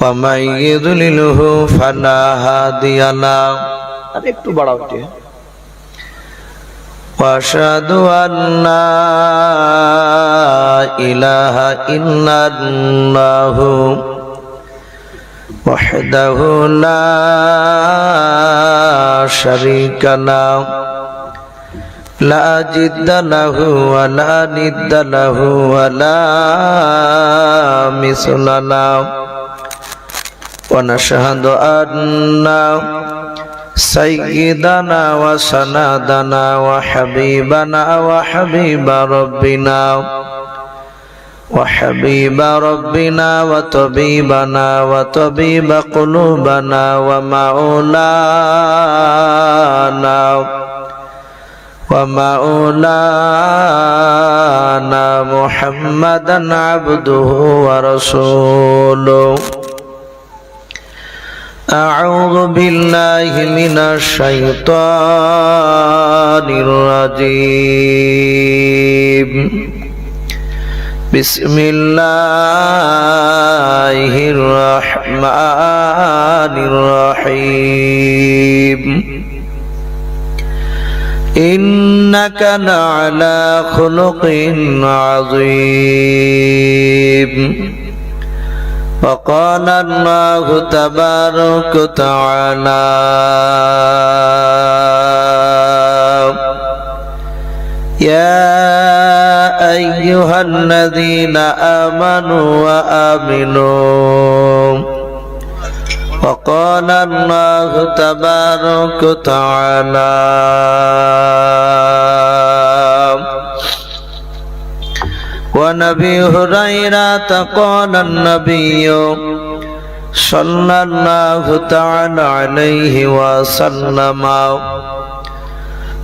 ومن يضلله فلا هادي له আর একটু বাড়াও একটু واشهد ان لا اله الا الله وحده لا شريك له لا جد له ولا ند له ولا مثل له ونشهد أن سيدنا وسندنا وحبيبنا وحبيب ربنا وحبيب ربنا وطبيبنا وطبيب قلوبنا ومولانا ومولانا محمدا عبده ورسوله. أعوذ بالله من الشيطان الرجيم بسم الله الرحمن الرحيم إنك لعلى خلق عظيم وقال الله تبارك وتعالى يا أيها الذين آمنوا وآمنوا وقال الله تبارك وتعالى ونبي هريرة قال النبي صلى الله تعالى عليه وسلم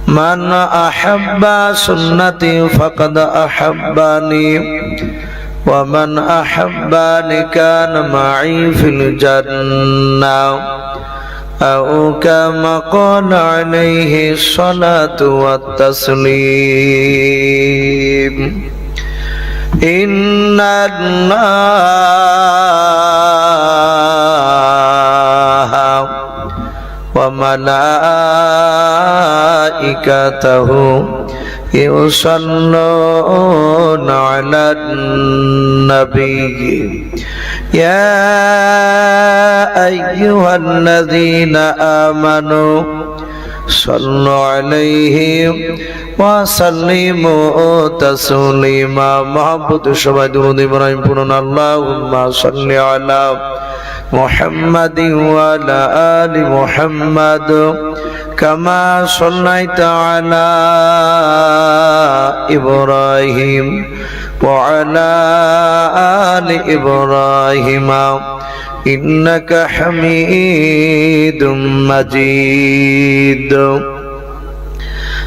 من أحب سنتي فقد أحبني ومن أحبني كان معي في الجنة أو كما قال عليه الصلاة والتسليم إن الله وملائكته يصلون على النبي يا أيها الذين آمنوا صلوا عليه وسلموا تسليما محبت সবাই দুরুদ ইব্রাহিম পড়ুন আল্লাহুম্মা সাল্লি আলা محمد وعلى آل محمد كما صليت على إبراهيم وعلى آل إبراهيم إنك حميد مجيد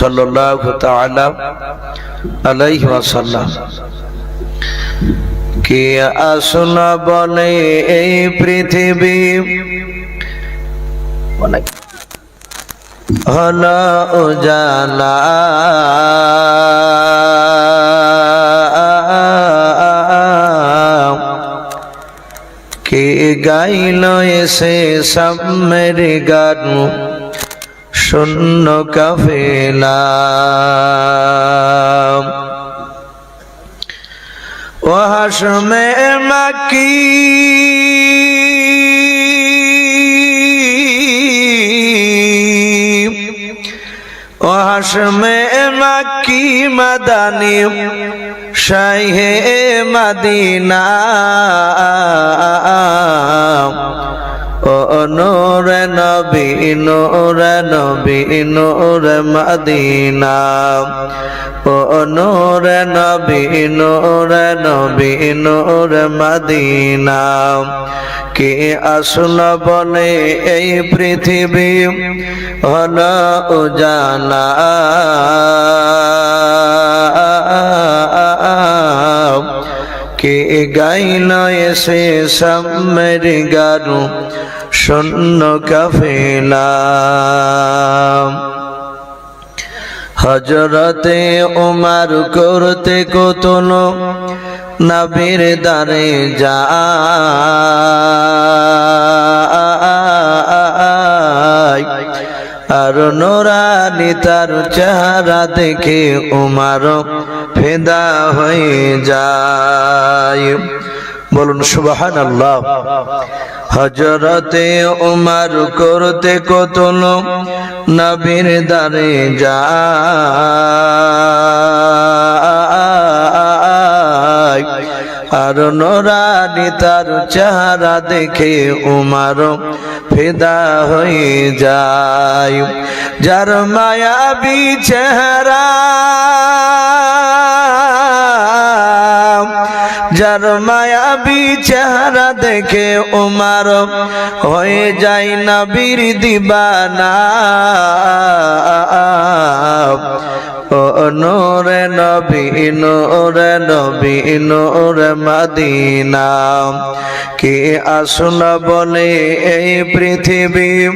সাল্লাল্লাহু তাআলা আলাইহি ওয়াসাল্লাম। কে আসনা বলে এই পৃথিবী? অনেক হলো উজালা। কে গাইল এসে সামনে গান? শূন্য কফেলা। ও হাসমে মাকি। ও হাসমে মাকি মাদানি শাহে মাদিনা। নূর নবী নূর নবী, নূর মদিনা। ও নূর নবী নূর নবী, নূর মদিনা। কে আসল বলে এই পৃথিবী? হল উজালা। কে গাইল এসে সামের গারু শূন্য কাফেলা হজরতে উমার করতে কতল নবীর দারে যা আর নোরানি তার চেহারা দেখে উমার ফেদা হয়ে যায়। বলুন সুবাহান আল্লাহ হজরতে উমার করতে কতল নবীর দারে যা আর নোরানি তার চেহারা দেখে উমার ফেদা হয়ে যায় যার মায়াবী চেহারা। যার মায়াবী চেহারা দেখে উমার হয়ে যায় নবীর দিবানা। ও নোরে নবী নোরে নবী, নোরে মদিনা। কে আসল বলে এই পৃথিবী?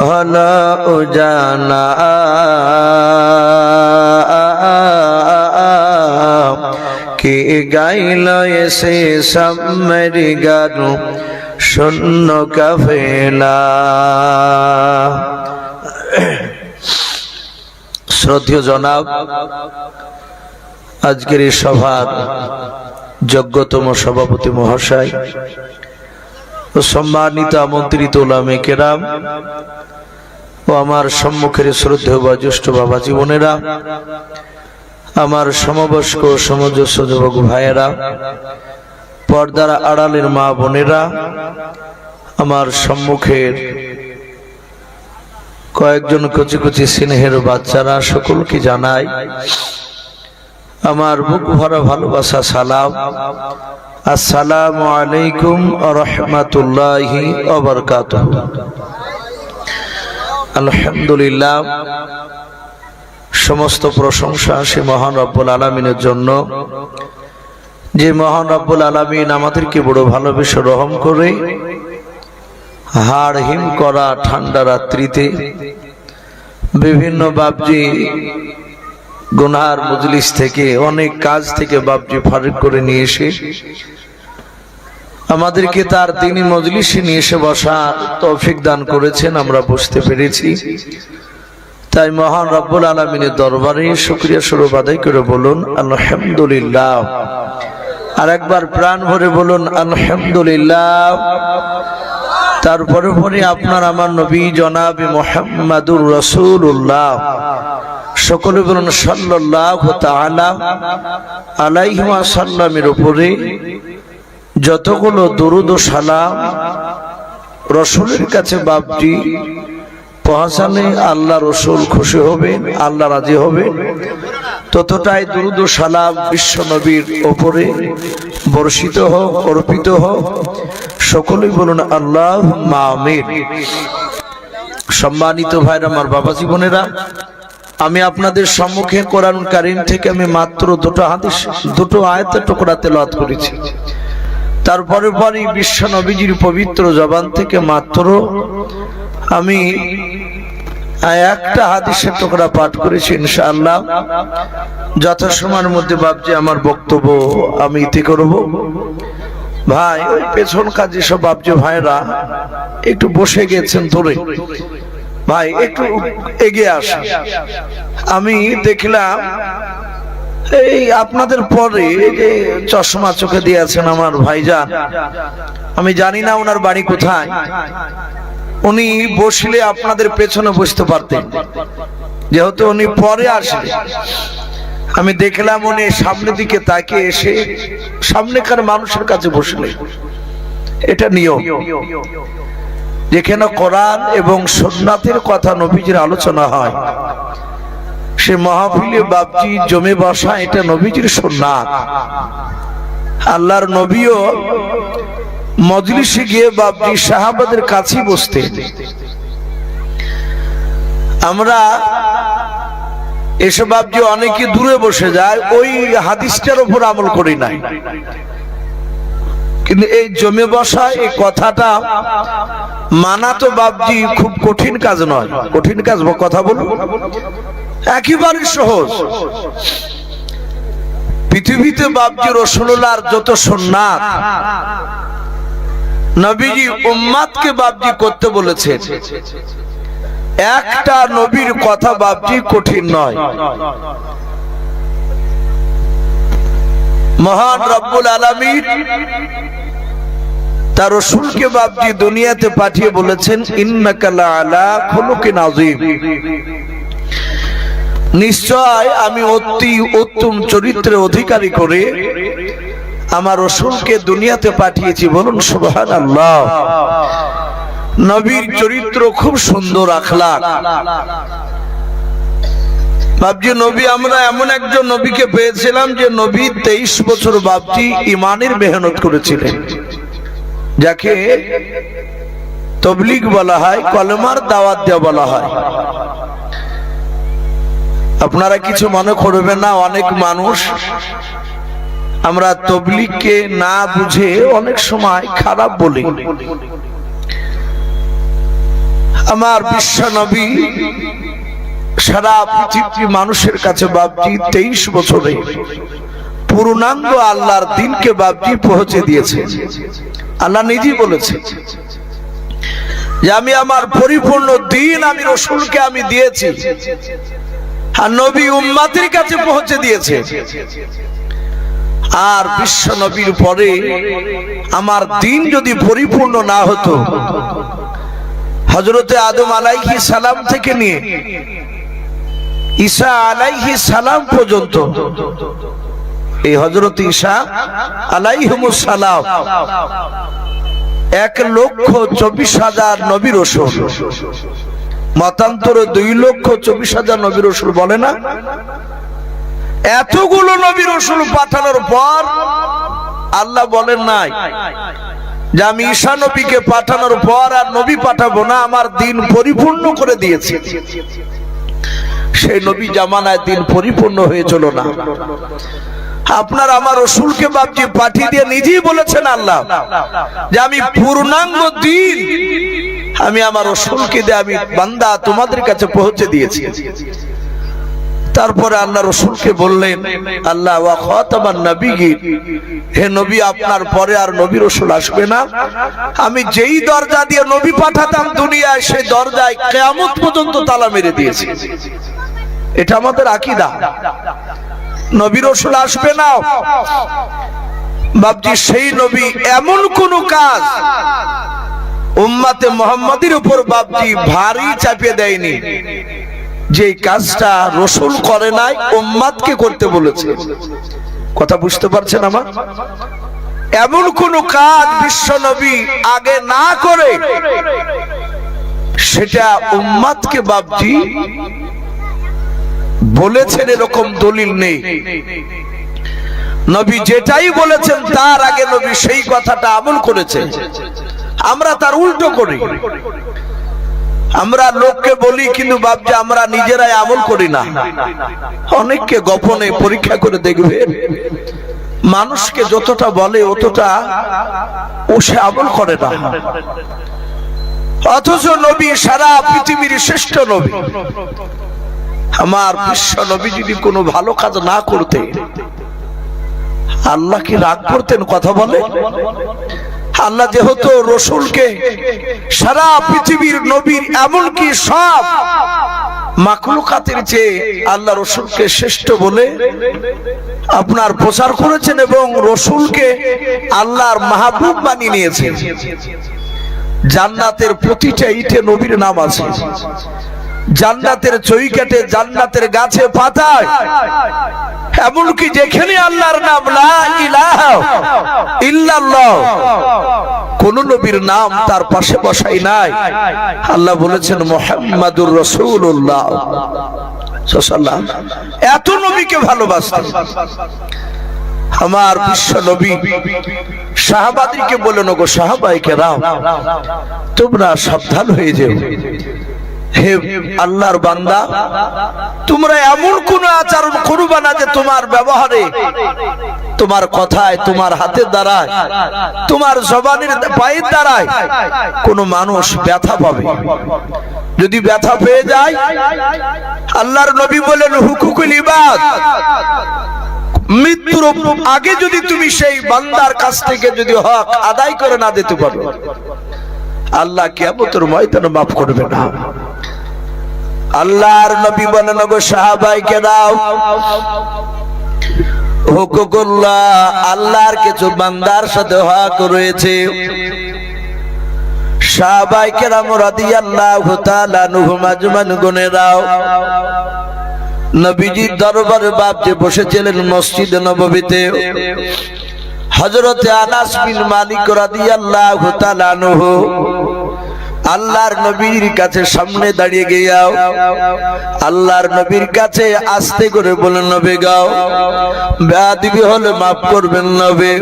হল উজানা। কে গাইল এসে সামেরি গানু শূন্য কাফেলা। শ্রদ্ধেয় জনাব, আজকের এই সভার যোগ্যতম সভাপতি মহাশয় ও সম্মানিত আমন্ত্রিত ওলামে কেরাম ও আমার সম্মুখের শ্রদ্ধেয় বা জ্যেষ্ঠ বাবা জীবনেরা আমার সমবয়স্ক সমজস্ব যুবক ভাইয়েরা, পর্দার আড়ালের মা বোনেরা, আমার সম্মুখের কয়েকজন কচি কচি স্নেহের বাচ্চারা সকলকে জানাই, আমার বুক ভরা ভালোবাসা, সালাম। আসসালাম আলাইকুম রহমতুল্লাহি অবরকাত আলহামদুলিল্লাহ, সমস্ত প্রশংসা সে মহান রব্বুল আলমিনের জন্য। যে মহান রব্বুল আলমিন আমাদেরকে বড় ভালোবেসে রহম করে হাড় হিম করা ঠান্ডা রাত্রিতে বিভিন্ন বাবজি গুনহার মজলিস থেকে, অনেক কাজ থেকে বাবজি ফারিক করে নিয়ে এসে আমাদেরকে তার তিনি মজলিসে নিয়ে এসে বসা তৌফিক দান করেছেন, আমরা বুঝতে পেরেছি। তাই মহান রব্বুল আলমিনের দরবারে শুক্রিয়া স্বরূপ আদায় করে বলুন, আলহামদুলিল্লাহ। আর একবার প্রাণ ভরে বলুন, আলহামদুলিল্লাহ। তারপরে পরে আপনার আমার নবী জনাবি মোহাম্মদুর রসুল্লাহ সকলে বলুন সাল্লাহ তাআলা আলাইহিমা সাল্লামের উপরে যতগুলো দরুদ সালাম রসুলের কাছে বাপটি পৌঁছালে আল্লাহ রসুল খুশি হবেন, আল্লাহ রাজি হবে ততটাই দুরুদ সালাম বিশ্ব নবীর ওপরে বর্ষিত হোক, অর্পিত হোক। সকলেই বলুন আল্লাহ মামির সম্মানিত ভাইরা, আমার বাবা জীবনেরা আমি আপনাদের সম্মুখে কোরআন কারিম থেকে আমি মাত্র দুটো হাদিস, দুটো আয়তের টুকরা তেলাওয়াত করেছি। তারপরে পরে বিশ্ব নবীজির পবিত্র জবান থেকে মাত্র আমি একটা হাদিসের টুকরা পাঠ করেছি, ইনশাআল্লাহ। যথাসময়ের মধ্যে ভাবছি আমার বক্তব্য আমি ইতি করব। ভাই, ওই পেছন কাজে সব ভাবছে ভাইরা একটু বসে গেছেন ধরে। ভাই, একটু এগিয়ে আসেন। আমি দেখলাম, এই আপনাদের পরে যে চশমা চোখে দিয়েছেন আমার ভাইজান। আমি জানি না ওনার বাড়ি কোথায়। উনি বসলে আপনাদের পেছনে বসতে পারতেন। যেহেতু উনি পরে আসলে। আমি দেখলাম উনি সামনের দিকে তাকিয়ে এসে সামনেকার মানুষের কাছে বসলে। এটা নিয়ম। যেখানে কোরআন এবং সোননাথের কথা নবীজির আলোচনা হয়, সে মহাফিলে বাপজি জমে বসা এটা নবীজির সোননাথ আল্লাহর নবীও মজলিসে গিয়ে বাপজি সাহাবাদের কাছেই বসতে। আমরা এসব বাপজি অনেকে দূরে বসে যায়, ওই হাদিসটার উপর আমল করি নাই কিন্তু এই জমে বসা এই কথাটা মানা তো বাপজি খুব কঠিন কাজ নয়। কঠিন কাজ কথা বলুন। একেবারে সহজ। পৃথিবীতে বাপজি রসুল্লাহর যত সোননাথ নবীজি উম্মাদকে বাপজি করতে বলেছেন। একটা নবীর কথা বাপজি কঠিন নয়। মহান রব্বুল আলমীর তার রসুলকে বাপজি দুনিয়াতে পাঠিয়ে বলেছেন ইন্নাকালা আলা খুলুকে নাজিম নিশ্চয় আমি অতি উত্তম চরিত্রের অধিকারী করে আমার রসুলকে দুনিয়াতে পাঠিয়েছি, বলুন সুবহান আল্লাহ নবীর চরিত্র খুব সুন্দর আখলাক। বাবজি নবী, আমরা এমন একজন নবীকে পেয়েছিলাম যে নবী তেইশ বছর বাবজি ইমানের মেহনত করেছিলেন। যাকে তবলিগ বলা হয়, কলমার দাওয়াত দেওয়া বলা হয়। আপনারা কিছু মনে করবেন না, অনেক মানুষ আমরা তবলিগকে না বুঝে অনেক সময় খারাপ বলি। আমার বিশ্ব নবী সারা পৃথিবী মানুষের কাছে বাপজি তেইশ বছরে পূর্ণাঙ্গ আল্লাহর দিনকে বাপজি পৌঁছে দিয়েছে। আল্লাহ নিজেই বলেছে যে আমি আমার পরিপূর্ণ দিন আমি রসুলকে আমি দিয়েছি। আর নবী উম্মাতির কাছে পৌঁছে দিয়েছে। আর বিশ্ব নবীর পরে আমার দিন যদি পরিপূর্ণ না হতো হজরতে আদম আলাইহি সালাম থেকে নিয়ে ঈসা আলাইহি সালাম পর্যন্ত এই হজরত ঈসা সালাম এক লক্ষ চব্বিশ হাজার নবী রসুল। মতান্তরে দুই লক্ষ চব্বিশ হাজার নবী রসুল বলে না? এতগুলো নবী রসুল পাঠানোর পর আল্লাহ বলেন নাই যে আমি ঈশা নবীকে পাঠানোর পর আর নবী পাঠাবো না, আমার দিন পরিপূর্ণ করে দিয়েছে। সেই নবী জামানায় দিন পরিপূর্ণ হয়েছিল না। আপনার আমার রসুলকে বাপজি পাঠিয়ে দিয়ে নিজেই বলেছেন আল্লাহ যে আমি পূর্ণাঙ্গ দিন আমি আমার রসুলকে দিয়ে আমি বান্দা তোমাদের কাছে পৌঁছে দিয়েছি। তারপরে আল্লাহ রসুলকে বললেন, আল্লাহ আমার নবী হে নবী, আপনার পরে আর নবী রসুল আসবে না। আমি যেই দরজা দিয়ে নবী পাঠাতাম দুনিয়ায়, সেই দরজায় কেয়ামত পর্যন্ত তালা মেরে দিয়েছি। এটা আমাদের আকিদা। নবী রসুল আসবে না। বাবজি সেই নবী এমন কোন কাজ উম্মাতে মোহাম্মদের উপর বাবজি ভারী চাপিয়ে দেয়নি। যে কাজটা রসুল করে নাই, উম্মাদকে করতে বলেছে। কথা বুঝতে পারছেন আমার? এমন কোন কাজ বিশ্ব নবী আগে না করে, সেটা উম্মাদকে বাবজি বলেছেন এরকম দলিল নেই। নবী যেটাই বলেছেন, তার আগে নবী সেই কথাটা আমল করেছে। আমরা তার উল্টো করি। আমরা লোককে বলি, কিন্তু ভাবছি আমরা নিজেরাই আমল করি না। অনেককে গোপনে পরীক্ষা করে দেখবে। মানুষকে যতটা বলে, অতটা ও সে আমল করে না। অথচ নবী সারা পৃথিবীর শ্রেষ্ঠ নবী। আমার বিশ্ব নবী যদি কোনো ভালো কাজ না করতে, আল্লাহ কি রাগ করতেন কথা বলে? আল্লাহ যেহেতু রসুলকে সারা পৃথিবীর নবীর এমনকি সব মাকলুকাতের চেয়ে আল্লাহ রসুলকে শ্রেষ্ঠ বলে আপনার প্রচার করেছেন এবং রসুলকে আল্লাহর মাহবুব বানিয়ে নিয়েছেন। জান্নাতের প্রতিটা ইটে নবীর নাম আছে। জান্নাতের চৌকাটে জান্নাতের গাছে পাতায়। এমনকি যেখানে আল্লাহর নাম ইল্লাল্লাহ, কোন নবীর নাম তার পাশে বসাই নাই। আল্লাহ বলেছেন, মোহাম্মদুর রসুল্লাহ এত নবীকে ভালোবাসতেন। আমার বিশ্ব নবী সাহাবাদিকে বলেন গো সাহাবাইকে রাও তোমরা সাবধান হয়ে যেও। হে আল্লাহর বান্দা, তোমরা এমন কোন আচরণ করবা না যে তোমার ব্যবহারে, তোমার কথায়, তোমার হাতের দ্বারায়, তোমার জবানের পায়ের দ্বারায় কোন মানুষ ব্যথা পাবে। যদি ব্যথা পেয়ে যায়, আল্লাহর নবী বলেন, হুকুকুল ইবাদ। মৃত্যুর আগে যদি তুমি সেই বান্দার কাছ থেকে যদি হক আদায় করে না দিতে পারো, আল্লাহ কেমতের ময়দানে মাফ করবে না। আল্লাহর নবী বলেন গো সাহাবাইকে দাও। হুকুকুল্লাহ, আল্লাহর কিছু বান্দার সাথে হক রয়েছে। সাহাবাইকে রাম রাদিয়াল্লাহু তাআলা নুহুম আজমান গুনে দাও। নবীজির দরবারে বাপ যে বসেছিলেন মসজিদ নববীতে। হজরতে আনাস বিন মালিক রাদিয়াল্লাহু তাআলা আনহু আল্লাহর নবীর কাছে সামনে দাঁড়িয়ে গিয়াও আল্লাহর নবীর কাছে আস্তে করে বলেন নবী গাও বেয়াদিবি হলে মাফ করবেন, নবী।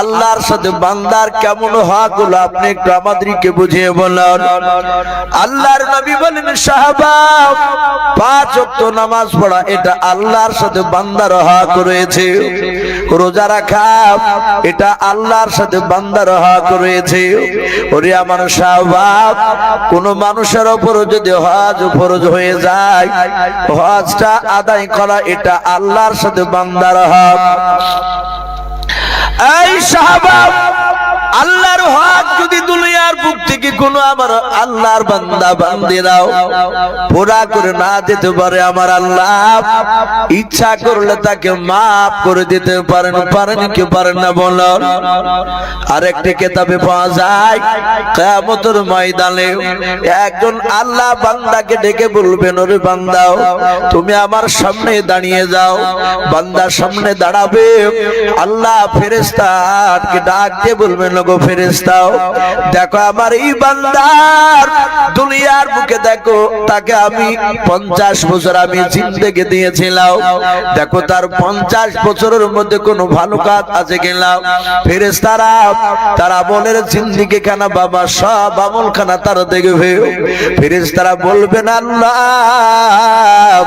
আল্লাহর সাথে বান্দার কেমন হক হলো আপনি একটু আমাদেরকে বুঝিয়ে বলেন। আল্লাহর নবী বলেন, সাহাবা, পাঁচ ওয়াক্ত নামাজ পড়া, এটা আল্লাহর সাথে বান্দার হক রয়েছে। রোজা রাখা, এটা আল্লাহর সাথে বান্দার হক রয়েছে। ওরে আমার সাহাবা কোন মানুষের উপর যদি হজ ফরজ হয়ে যায়, হজটা আদায় করা এটা আল্লাহর সাথে বান্দার হক। এই সাহাবা, আল্লাহর হক যদি দুনিয়ার কোনো আমার আল্লাহর বান্দা বান্দিরাও পুরা করে না দিতে পারে আমার আল্লাহ। ইচ্ছা করলে তাকে মাফ করে দিতে পারেন পারেন কি পারেন না বলুন? আরেকটি কেতাবে পাওয়া যায়, কেয়ামতের ময়দানে একজন আল্লাহ বান্দাকে ডেকে বলবেন ওরে বান্দাও তুমি আমার সামনে দাঁড়িয়ে যাও। বান্দার সামনে দাঁড়াবে, আল্লাহ ফেরেস্তা ডাক দিয়ে বলবেন গো ফেরেস্তাও দেখো আমার এই বান্দার দুনিয়ার বুকে দেখো, তাকে আমি পঞ্চাশ বছর আমি জিন্দেগে দিয়েছিলাম। দেখো তার পঞ্চাশ বছরের মধ্যে কোনো ভালো কাজ আছে কিনা? ফেরেস্তারা তারা আমলের জিন্দিগি খানা বাবা, সব আমল খানা তারা দেখবে। ফেরেস্তারা বলবেন, আল্লাহ,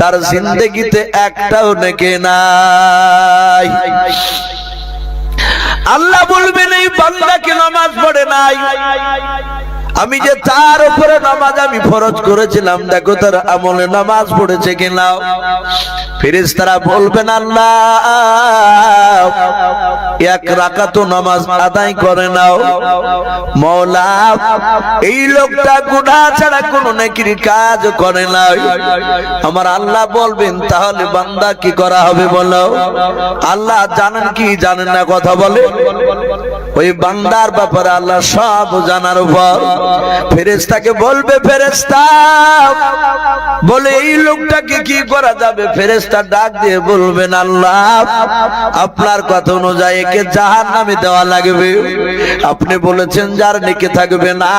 তার জিন্দেগিতে একটাও নেকে নাই। আল্লাহ বলবেন এই বান্দাকে নামাজ পড়ে নাই। আমি যে তার উপরে নামাজ আমি ফরজ করেছিলাম, দেখো তার আমলে নামাজ পড়েছে কিনা। ফিরিস তারা বলবেন, আল্লাহ, এক রাকাত নামাজ আদায় করে নাও। মৌলা এই লোকটা গুনাহ ছাড়া কোনো নেকির কাজ করে না আমার আল্লাহ বলবেন, তাহলে বান্দা কি করা হবে বলো? আল্লাহ জানেন কি জানেন না কথা বলে। ওই বান্দার ব্যাপারে আল্লাহ সব জানার উপর। ফেরেস্তাকে বলবে ফেরেস্তা বলে এই লোকটাকে কি করা যাবে? ফেরেস্তা ডাক দিয়ে বলবেন, আল্লাহ, আপনার কথা অনুযায়ী একে জাহান নামে দেওয়া লাগবে। আপনি বলেছেন যার নেকে থাকবে না,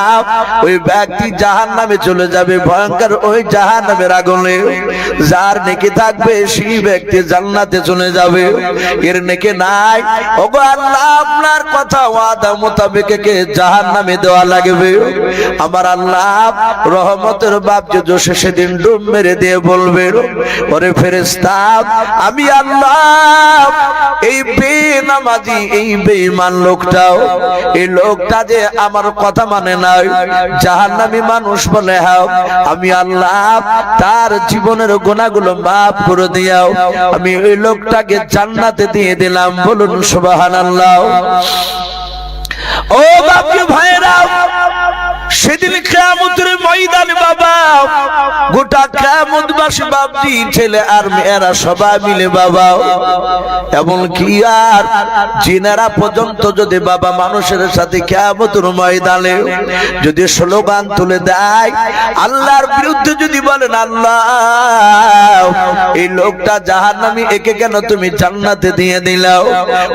ওই ব্যক্তি জাহান নামে চলে যাবে, ভয়ঙ্কর ওই জাহান নামের আগুনে। যার নেকে থাকবে, সেই ব্যক্তি জান্নাতে চলে যাবে। এর নেকে নাই। ওগো আল্লাহ, আপনার কথা ওয়াদা মোতাবেক একে জাহান নামে দেওয়া লাগবে। আমার আল্লাহ রহমতের বাপ যে জোশে সেদিন ডুব মেরে দিয়ে বলবে, ওরে ফেরেস্তা আমি আল্লাহ এই বেনামাজি, এই বেঈমান লোকটাও, এই লোকটা যে আমার কথা মানে নাই, জাহান্নামী মানুষ বলে, হাও, আমি আল্লাহ তার জীবনের গুণাগুলো মাফ করে দিয়াও, আমি ওই লোকটাকে জান্নাতে দিয়ে দিলাম। বলুন সুবহানাল্লাহ। বাপকে ভাইরা সেদিন খেয়ামতের ময়দান বাবা গোটা কেমনবাসী বাপজি ছেলে আর মেয়েরা সবাই মিলে বাবা এমন কি আর জিনারা পর্যন্ত যদি বাবা মানুষের সাথে কেমতর ময়দানে যদি স্লোগান তুলে দেয়, আল্লাহর বিরুদ্ধে যদি বলেন আল্লাহ, এই লোকটা জাহান নামি একে কেন তুমি জান্নাতে দিয়ে দিলাও?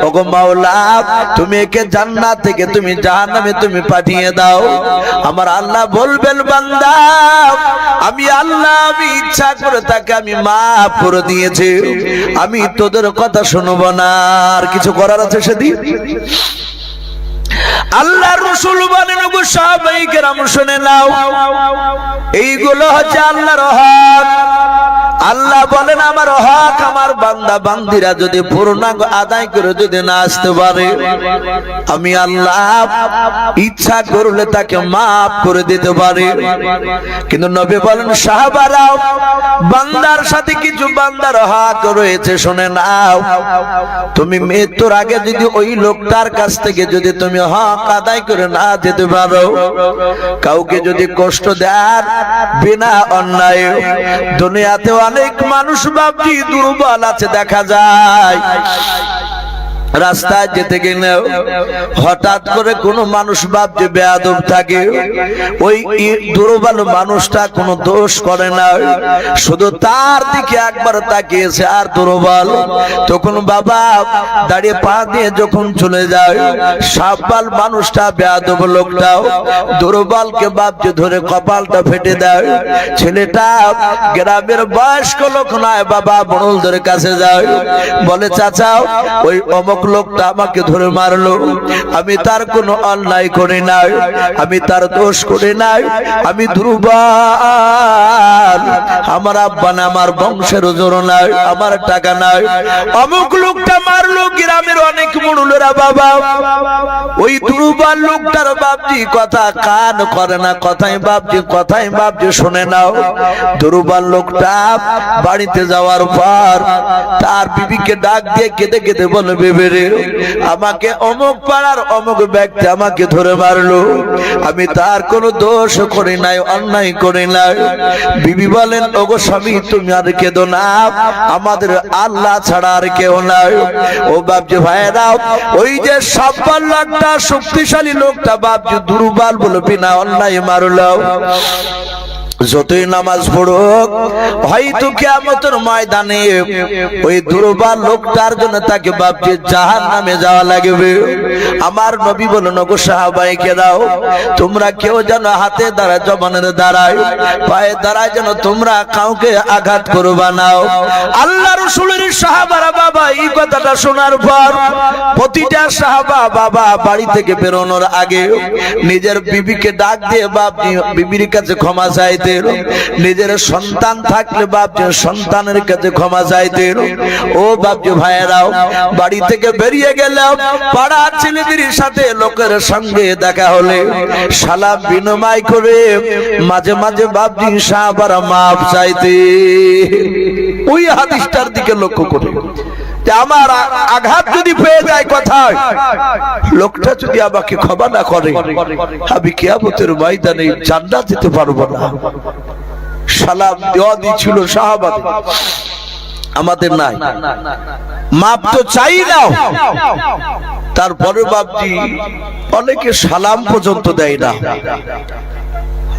ওগো মাওলা, তুমি একে জান্নাত থেকে তুমি জাহান নামে তুমি পাঠিয়ে দাও। আমার আল্লাহ বলবেন, বান্দা আমি আল্লাহ, আমি ইচ্ছা করে তাকে আমি মাফ করে দিয়েছি। আমি তোদের কথা শুনব না। আর কিছু করার আছে সেদিন? আল্লাহ রসুল বলেন গো রাম শুনে নাও। এইগুলো হচ্ছে আল্লাহর হক আল্লাহ বলেন, আমার হক আমার বান্দা, বান্দিরা যদি পূর্ণাঙ্গ আদায় করে যদি না আসতে পারে, আমি আল্লাহ ইচ্ছা করলে তাকে মাফ করে দিতে পারে। কিন্তু নবী বলেন সাহাবারাও বান্দার সাথে কিছু বান্দার হক রয়েছে, শুনে নাও। তুমি মৃত্যুর আগে যদি ওই লোকটার কাছ থেকে যদি তুমি হক আদায় করে না যেতে পারো, কাউকে যদি কষ্ট দেন বিনা অন্যায় দুনিয়াতে অনেক মানুষ বাপি দুর্বল আছে দেখা যায়। রাস্তায় যেতে গেলেও হঠাৎ করে কোনো মানুষ ভাবছে বেয়াদব থাকে। ওই দুর্বল মানুষটা কোনো দোষ করে না। শুধু তার দিকে একবার তাকিয়েছে আর দুর্বল। তখন বাবা দাঁড়িয়ে পা দিয়ে যখন চলে যায়, সাব্বাল মানুষটা বেয়াদব লোকটাও দুর্বলকে ভাবছে ধরে কপালটা ফেটে দেয়। ছেলেটা গ্রামের বয়স্ক লোক নয়, বাবা বড়লদের কাছে যায়। বলে চাচাও ওই অমক লোকটা আমাকে ধরে মারলো। আমি তার কোনো অন্যায় করি নাই। আমি তার দোষ করি নাই। আমি দুর্বল। আমার আব্বা না আমার বংশের জোর নাই, আমার টাকা নাই। অমুক লোকটা মারলো, গ্রামের অনেক মুরুলেরা বাবা। ওই দুর্বল লোকটার বাপজি কথা কান করে না, কথাই বাপজি কথাই বাপজি শুনে নাও। দুর্বল লোকটা বাড়িতে যাওয়ার পর তার বিবিকে ডাক দিয়ে কেঁদে কেঁদে বলে বেবে আমাকে অমুক পাড়ার অমুক ব্যক্তি আমাকে ধরে মারলো। আমি তার কোনো দোষ করি নাই, অন্যায় করি নাই। বিবি বলেন, ওগো স্বামী, তুমি আর কেঁদো না। আমাদের আল্লাহ ছাড়া আর কেউ নাই। ও বাপজি ভাইরা ওই যে সব্বাল শক্তিশালী লোকটা বাপজি দুর্বল বলে বিনা অন্যায় মারলো। যতই নামাজ পড়ুক, হয়তো কেমতর ময়দানে ওই দুর্বল লোকটার জন্য তাকে ভাবছে জাহান নামে যাওয়া লাগবে। আমার নবী বলো নগো সাহাবাইকে দাও, তোমরা কেউ যেন হাতে দ্বারা, জবানের দাঁড়ায় পায়ে দাঁড়ায় যেন তোমরা কাউকে আঘাত করবা নাও আল্লাহ রসুলের সাহাবারা বাবা, এই কথাটা শোনার পর প্রতিটা সাহাবা বাবা বাড়ি থেকে বেরোনোর আগে নিজের বিবিকে ডাক দিয়ে, বাপ, বিবির কাছে ক্ষমা চাইতে নিজের সন্তান থাকলে বাপ সন্তানের কাছে ক্ষমা চাইতে ও বাপজি ভাইয়েরাও, বাড়ি থেকে বেরিয়ে গেলেও পাড়ার ছেলেদের সাথে লোকের সঙ্গে দেখা হলে সালাম বিনিময় করে মাঝে মাঝে বাপজি সাহাবারা মাপ চাইতে। ওই হাদিসটার দিকে লক্ষ্য করে। আমার আঘাত যদি পেয়ে যায় কথায়, লোকটা যদি আমাকে ক্ষমা না করে, আমি কেয়ামতের ময়দানে জান্নাত যেতে পারব না। সালাম দেওয়া দিচ্ছিল সাহাবাদ আমাদের নাই। মাপ তো চাই নাও। তারপরে বাপজি অনেকে সালাম পর্যন্ত দেয় না।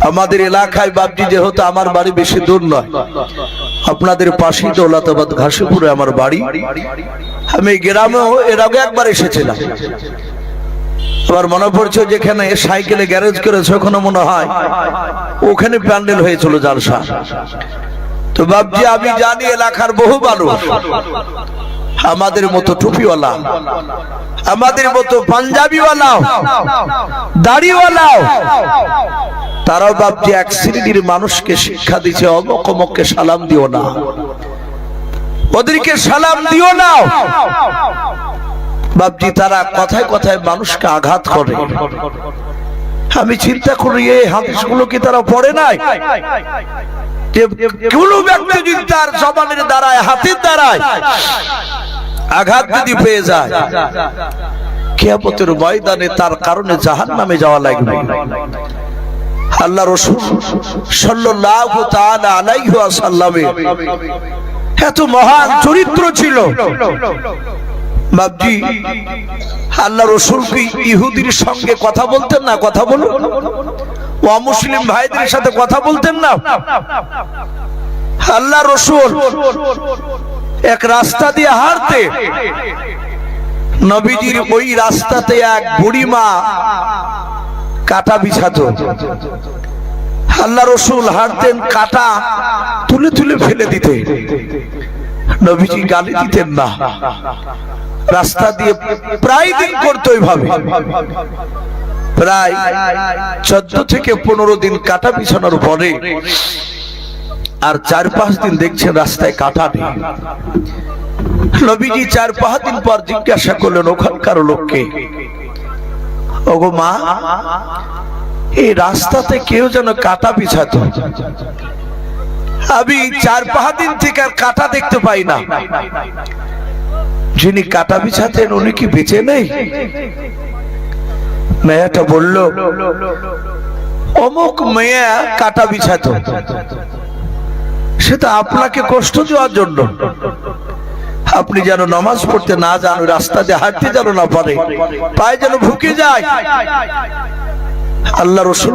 আমাদের এলাকায় বাপজি যেহেতু আমার বাড়ি বেশি দূর নয় আপনাদের পাশেই দৌলতাবাদ ঘাসিপুরে আমার বাড়ি। আমি গ্রামেও এর আগে একবার এসেছিলাম। আবার মনে পড়ছে যেখানে সাইকেলে গ্যারেজ করেছে, ওখানে মনে হয় ওখানে প্যান্ডেল হয়েছিল জালসা। তো ভাবছি, আমি জানি এলাকার বহু মানুষ। আমাদের মতো টুপিওয়ালা, আমাদের মতো পাঞ্জাবিওয়ালা, দাড়িওয়ালা, তারাও বাপজি এক শ্রেণির মানুষকে শিক্ষা দিচ্ছে অমক অমককে সালাম দিও না। ওদেরকে সালাম দিও না। বাপজি তারা কথায় কথায় মানুষকে আঘাত করে। আমি চিন্তা করি, এই হাদিসগুলো কি তারা পড়ে নাই? কোন ব্যক্তি যদি তার জবানের দ্বারায়, হাতের দ্বারায় আঘাত যদি পেয়ে যায়, কেয়ামতের ময়দানে তার কারণে জাহান নামে যাওয়া লাগবে। আল্লাহ রসুল সাল্লাল্লাহু তাআলা আলাইহি ওয়াসাল্লামের এত মহান চরিত্র ছিল। বাবজি আল্লাহ রসুল কি ইহুদির সঙ্গে কথা বলতেন না? কথা বলুন। অমুসলিম ভাইদের সাথে কথা বলতেন না? আল্লাহ রসুল এক রাস্তা দিয়ে হারতে নবীজির ওই রাস্তাতে এক বুড়িমা কাটা বিছাতো। আল্লাহ রসুল হাঁটতেন কাটা তুলে তুলে ফেলে দিতে। নবীজি গালি দিতেন না। রাস্তা দিয়ে প্রায় দিন করতো ওইভাবে প্রায় চোদ্দ থেকে পনেরো দিন কাটা বিছানোর পরে আর চার পাঁচ দিন দেখছেন রাস্তায় কাটা নেই। নবীজি চার পাঁচ দিন পর জিজ্ঞাসা করলেন, ওখানকার লোককে? ওগো মা, এই রাস্তাতে কেউ যেন কাটা বিছাতো। আমি চার পাঁচ দিন থেকে আর কাটা দেখতে পাই না। যিনি কাটা বিছাতেন, উনি কি বেঁচে নেই? মেয়েটা বলল, অমুক মেয়ে কাটা বিছাতো। সেটা আপনাকে কষ্ট দেওয়ার জন্য। আপনি যেন নামাজ পড়তে না যান রাস্তা দিয়ে হাঁটতে যেন না পারে। পায়ে যেন ভুকে যায়। আল্লাহ রসুল